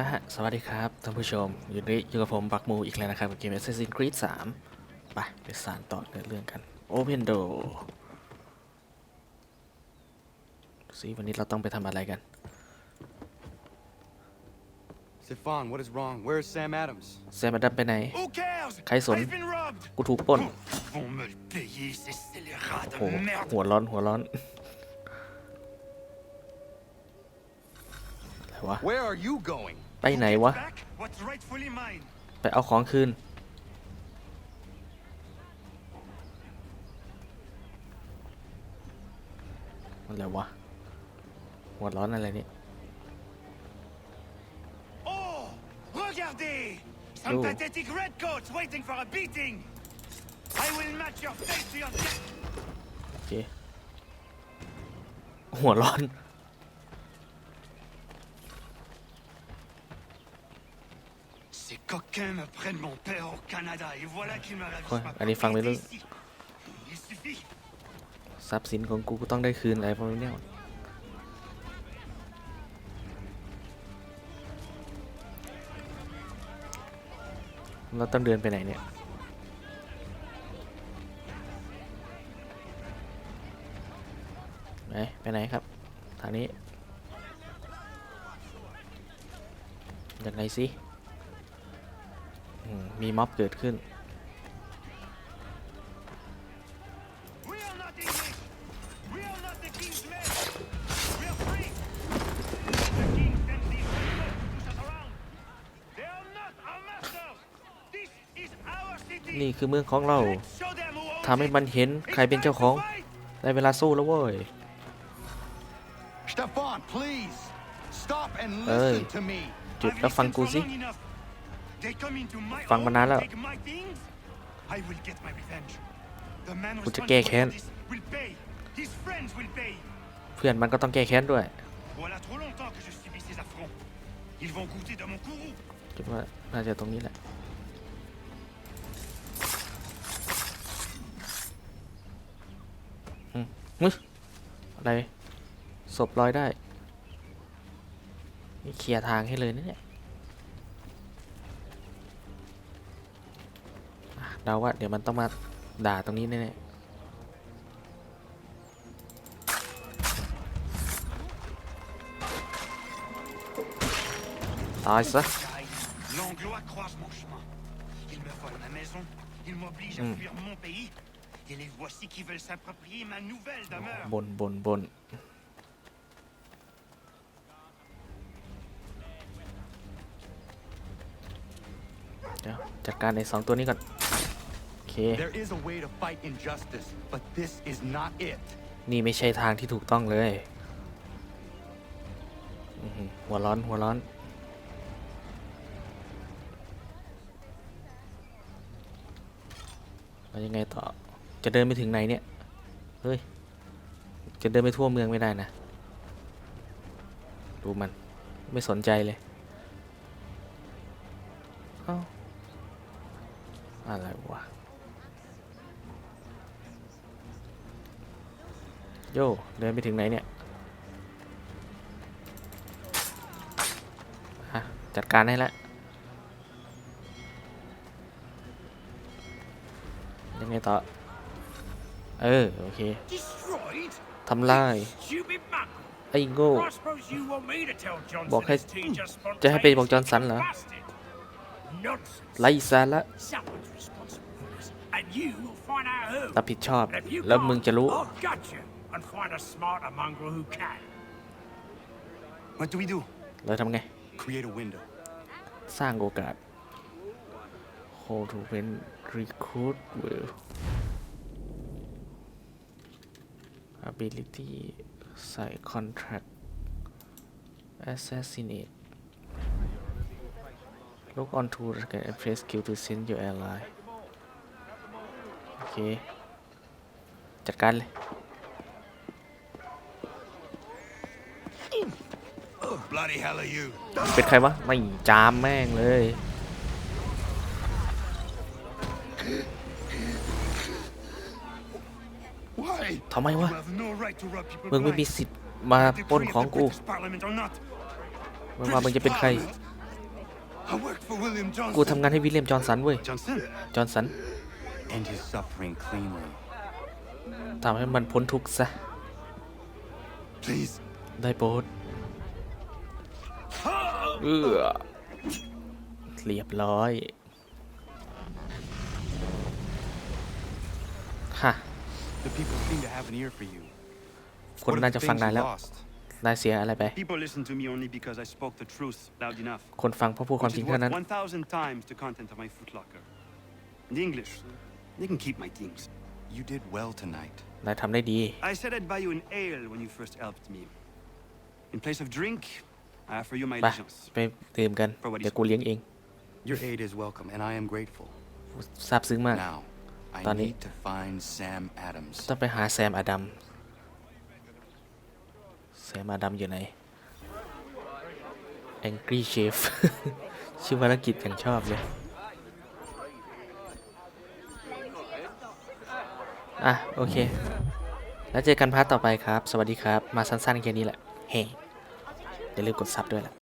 ละฮะ สวัสดีครับท่านผู้ชมยินดีอยู่กับผมบักมูอีกแล้วนะครับเกม Assassin's Creed 3ไปไปสานต่อเรื่องกัน Open Door สิวันนี้เราต้องไปทำอะไรกัน Stefan what is wrong where is Sam Adams Sam Adams ไปไหน ใครสนกูถูกป้นโอ้โหหัวร้อนหัวร้อนวะ Where are you going? ไปไหนวะ Back what's rightfully mine. ไปเอาของคืนอะไรวะหัวร้อนอะไรเนี่ย Oh, regardez! Some Oh. pathetic redcoats waiting for a beating! I will match your face to your death! โอเคหัวร้อน Ces coquins me prennent mon père au Canada et voilà q u i l me r a v i s s e ma อันนี้ฟังไม่รู้ Il i ทรัพย์สินของกูก็ต้องได้คืนอะไรพวกนี้เนี่ย เราต้องเดินไปไหนเนี่ยไหนไปไหนครับทางนี้ยังไงสิมีม็อบเกิดขึ้น นี่คือเมืองของเรา ทำให้มันเห็นใครเป็นเจ้าของได้เวลาสู้แล้วเว้ยเออจุดแล้วฟังกูสิฟังมานานแล้วกูจะแก้แค้น เพื่อนมันก็ต้องแก้แค้นด้วยคิดว่าน่าจะตรงนี้แหละมึอะไร ศพลอยได้เคลียร์ทางให้เลยนะเนี่ยเดาว่าเดี๋ยวมันต้องมาด่าตรงนี้แน่ตายซะบนบนบนเดี๋ยวจัดการในสองตัวนี้ก่อนค There is a way to fight injustice, but this is not it. นี่ไม่ใช่ทางที่ถูกต้องเลยหหัวร้อนหัวร้อนแล้วยังไงต่อจะเดินไปถึงไหนเนี่ยเฮ้ยจะเดินไปทั่วเมืองไม่ได้นะดูมันไม่สนใจเลยเอ้าอะไรวะโย่เดินไปถึงไหนเนี่ยจัดการให้แล้วยังไงต่อเออโอเคทำลายไอ้โง่บอกให้จะให้ไปบอกจอห์นสันเหรอไล่ซาละรับผิดชอบแล้วมึงจะรู้ and find a smarter mongrel who can. What do we do? เราทำไง Create a window. สร้างโอกาส h o l d to win recruit will ability ใส่ contract assassinate l o o k on to target and press Q to send your ally โอเคจัดการเลยเป็นใครวะไม่จามแม่งเลย ทำไมวะ มึงไม่มีสิทธิ์มาปนของกู มึงว่ามึงจะเป็นใคร กูทำงานให้วิลเลียม จอห์นสันเว้ย จอห์นสัน ทำให้มันพ้นทุกข์ซะ ได้โปรดเออเรียบร้อย ฮะ คนน่าจะฟังนายแล้ว นายเสียอะไรไป คนฟังเพราะพูดความจริงเท่านั้นนายทำได้ดี I said I'd buy ไปไปเติมกัน เดี๋ยวกูเลี้ยงเองทรซาบซึ้งมากตอนนี้ต้องไปหาแซมอดัมแซมอดัมอยู่ไหน Angry Chef ชื่อภารกิจอย่างชอบเลยอ่ะโอเคแล้วเจอกันพาร์ทต่อไปครับ สวัสดีครับ มาสั้นๆแค่นี้แหละเฮ้อย่าลืมกดซับด้วยล่ะ